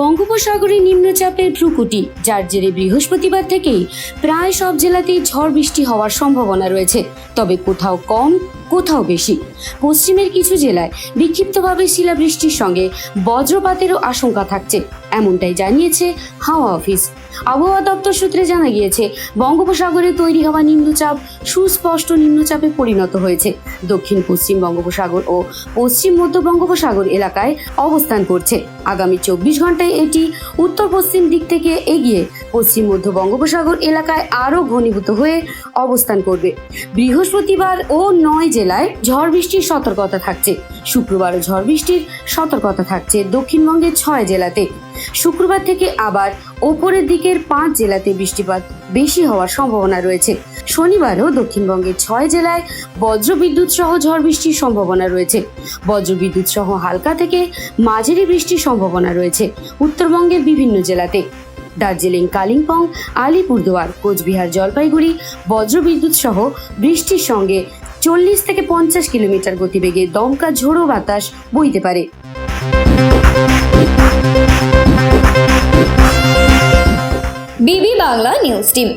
বঙ্গোপসাগরে নিম্নচাপের ভ্রুকুটি, যার জেরে বৃহস্পতিবার থেকেই প্রায় সব জেলাতেই ঝড় বৃষ্টি হওয়ার সম্ভাবনা রয়েছে। তবে কোথাও কম কোথাও বেশি। পশ্চিমের কিছু জেলায় বিক্ষিপ্তভাবে শিলাবৃষ্টির সঙ্গে বজ্রপাতেরও আশঙ্কা থাকছে, এমনটাই জানিয়েছে হাওয়া অফিস। আবহাওয়া দপ্তর সূত্রে জানা গিয়েছে, বঙ্গোপসাগরে তৈরি হওয়া নিম্নচাপ সুস্পষ্ট নিম্নচাপে পরিণত হয়েছে। দক্ষিণ, পশ্চিম বঙ্গোপসাগর ও পশ্চিম মধ্য বঙ্গোপসাগর এলাকায় অবস্থান করছে। আগামী চব্বিশ ঘন্টায় এটি উত্তর পশ্চিম দিক থেকে এগিয়ে পশ্চিম মধ্য বঙ্গোপসাগর এলাকায় আরও ঘনীভূত হয়ে অবস্থান করবে। বৃহস্পতিবার ও নয় জেলায় ঝড় বৃষ্টির সতর্কতা থাকছে। শুক্রবারও ঝড় বৃষ্টির সতর্কতা থাকছে দক্ষিণবঙ্গের ছয় জেলাতে। শুক্রবার থেকে আবার ওপরের দিকের পাঁচ জেলাতে বৃষ্টিপাত বেশি হওয়ার সম্ভাবনা রয়েছে। শনিবারও দক্ষিণবঙ্গের ছয় জেলায় বজ্রবিদ্যুৎ সহ ঝড় বৃষ্টির সম্ভাবনা রয়েছে। বজ্রবিদ্যুৎ সহ হালকা থেকে মাঝারি বৃষ্টির সম্ভাবনা রয়েছে উত্তরবঙ্গের বিভিন্ন জেলাতে। দার্জিলিং, কালিম্পং, আলিপুরদুয়ার, কোচবিহার, জলপাইগুড়ি বজ্রবিদ্যুৎ সহ বৃষ্টির সঙ্গে চল্লিশ থেকে পঞ্চাশ কিলোমিটার গতিবেগে দমকা ঝোড়ো বাতাস বইতে পারে। বিবি বাংলা নিউজ টিম।